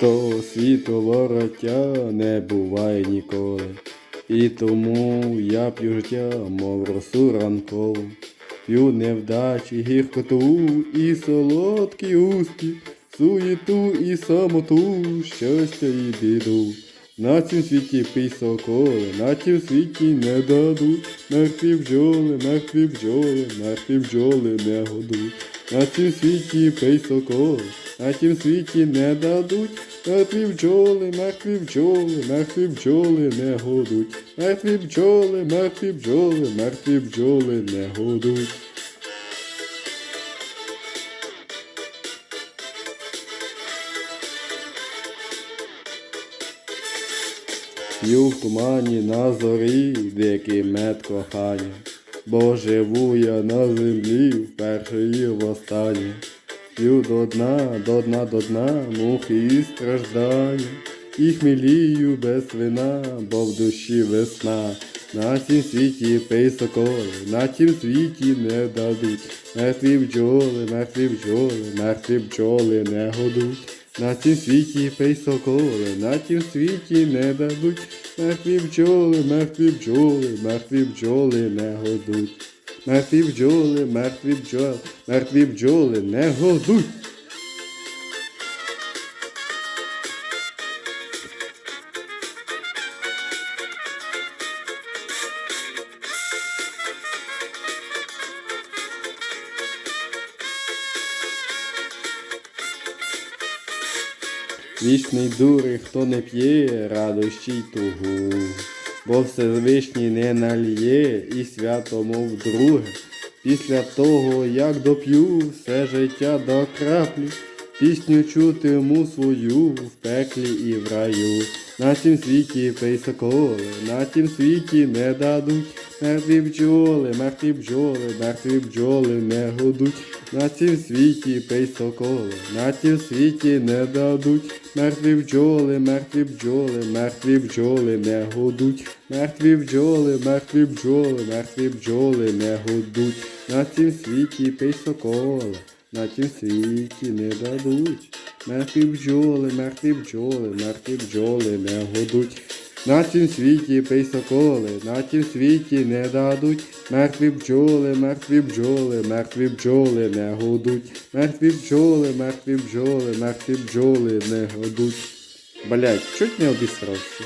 того світу не буває ніколи. І тому я п'ю життя, мов росу ранкову. П'ю невдачі, гіркоту і солодкі успіх, суєту і самоту, щастя і біду. На цім світі пий соколи, на тім світі не дадуть, мертві бджоли, мертві бджоли, мертві бджоли не годуть. На цім світі пий соколи, на тім світі не дадуть, мертві бджоли, мертві бджоли, мертві бджоли не годуть. Мертві бджоли, мертві бджоли, мертві бджоли не годуть. П'ю в тумані на зорі, дикий мед кохання, бо живу я на землі вперше і востаннє. П'ю до дна, до дна, до дна, мухи і страждання, і хмілію без вина, бо в душі весна. На цім світі пий соколи, на тім світі не дадуть. Мертві бджоли, мертві бджоли, мертві бджоли не годуть. На цім світі пий соколи, на тім світі не дадуть. Мертві бджоли, мертві бджоли, мертві бджоли не годуть. Мертві бджоли, мертві бджоли, мертві бджоли не годуть. Вічний дури, хто не п'є, радощі й тугу, бо Всевишній не наліє і свято, мов друге. Після того, як доп'ю все життя до краплі, пісню чутиму свою в пеклі і в раю. На цім світі пий соколи, на тім світі не дадуть. Мертві бджоли, мертві бджоли, мертві бджоли не годуть. На цім світі пий соколи, на тім світі не дадуть. Мертві бджоли, мертві бджоли, мертві бджоли не годуть. Мертві бджоли, мертві бджоли, мертві бджоли не годуть. На цім світі пий соколи, на тім світі не дадуть. Мертві бджоли, мертві бджоли, мертві бджоли не годуть. На цім світі пий соколи, на тім світі не дадуть. Мертві бджоли, мертві бджоли, мертві бджоли не годуть. Мертві бджоли, мертві бджоли, мертві бджоли не годуть. Блять, чуть не обісрався.